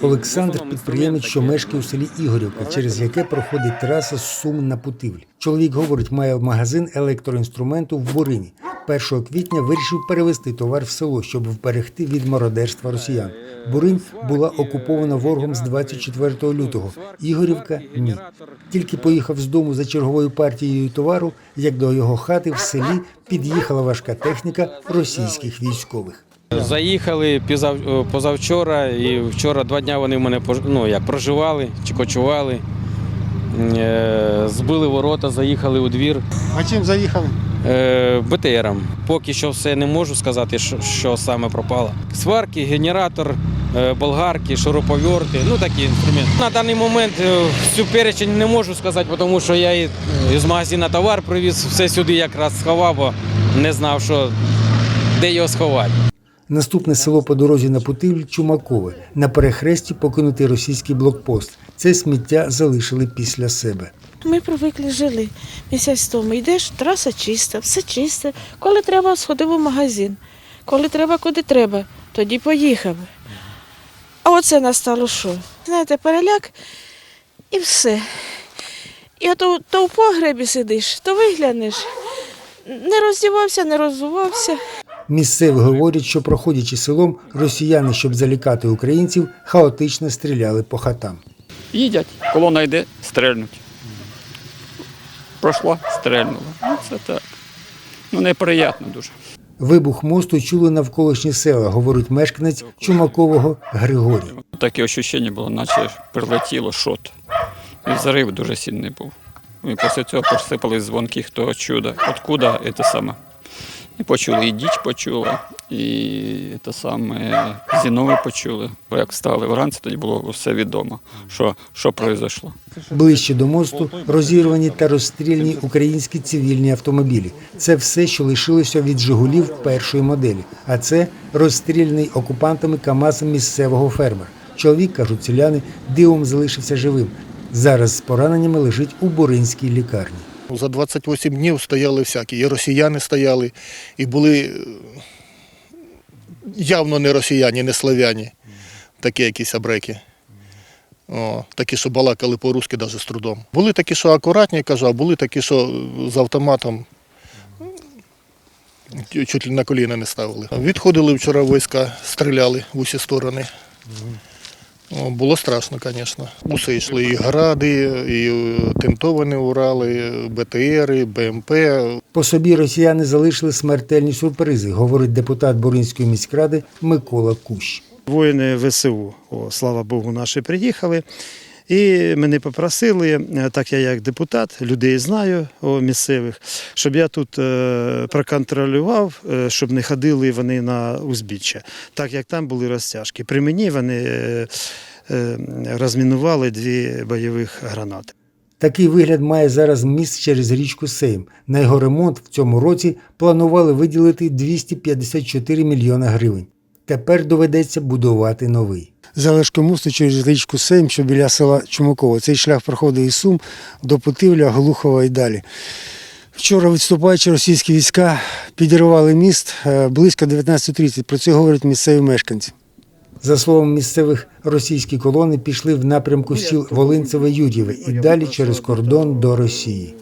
Олександр підприємець, що мешкає у селі Ігорівка, через яке проходить траса з Сум на Путивль. Чоловік говорить, має магазин електроінструменту в Бурині. 1 квітня вирішив перевезти товар в село, щоб вберегти від мародерства росіян. Буринь була окупована ворогом з 24 лютого. Ігорівка ні. Тільки поїхав з дому за черговою партією товару, як до його хати в селі під'їхала важка техніка російських військових. Заїхали позавчора, і вчора два дні вони в мене ну, як проживали чи кочували. Е, Збили ворота, заїхали у двір А чим заїхали? е, БТРом. Поки що все не можу сказати, що, саме пропало. Сварки, генератор, е, болгарки, шуруповерти, ну такі інструменти. На даний момент всю перечень не можу сказати, тому що я з магазину товар привіз, все сюди якраз сховав, бо не знав, що, де його сховати. Наступне село по дорозі на Путивль Чумакове. На перехресті покинутий російський блокпост. Це сміття залишили після себе. Ми привикли жили місяць тому. Йдеш, траса чиста, все чисте. Коли треба, сходив у магазин. Коли треба, куди треба, тоді поїхав. А оце настало що? Знаєте, переляк і все. І то, то в погребі сидиш, то виглянеш. Не роздівався, не роззувався. Місцеві говорять, що проходячи селом, росіяни, щоб залякати українців, хаотично стріляли по хатам. Їдять, колона йде, стрельнуть. Пройшла, стрельнула. Ну, це так. Ну, неприємно дуже. Вибух мосту чули навколишні села, говорить мешканець Чумакового Григорій. Таке ощущення було, наче прилетіло шот. І взрив дуже сильний був. І після цього посипались дзвонки, хто чудо, откуда це саме. І почули, і діч почула, і те саме Зінове почули. Бо Як встали вранці, тоді було все відомо, що, що произошло. Ближче до мосту розірвані та розстріляні українські цивільні автомобілі. Це все, що лишилося від Жигулів першої моделі. А це розстріляний окупантами КАМАЗ місцевого фермера. Чоловік, кажуть селяни, дивом залишився живим. Зараз з пораненнями лежить у Буринській лікарні. За 28 днів стояли всякі. І росіяни стояли, і були е, явно не росіяни, не славяні. Такі якісь абреки. О, такі, що балакали по-русски навіть з трудом. Були такі, що акуратні, кажу, а були такі, що з автоматом чуть ли на коліна не ставили. Відходили вчора війська, стріляли в усі сторони. Було страшно, звісно. Усе йшли і гради, і е, тентовані Урали, і БТРи, БМП. По собі росіяни залишили смертельні сюрпризи, говорить депутат Буринської міськради Микола Кущ. Воїни ВСУ, о, слава Богу, наші приїхали. І мене попросили, е, так я як депутат, людей знаю місцевих, щоб я тут е, проконтролював, е, щоб не ходили вони на узбіччя, так як там були розтяжки. При мені вони розмінували дві бойових гранати. Такий вигляд має зараз міст через річку Сейм. На його ремонт в цьому році планували виділити 254 мільйона гривень. Тепер доведеться будувати новий. Залишки мосту через річку Сейм, що біля села Чумаково. Цей шлях проходить із Сум до Путивля, Глухова і далі. Вчора, відступаючи російські війська, підірвали міст е, близько 19.30. Про це говорять місцеві мешканці. За словом місцевих, російські колони пішли в напрямку сіл Волинцеве Юр'єве і далі через кордон до Росії.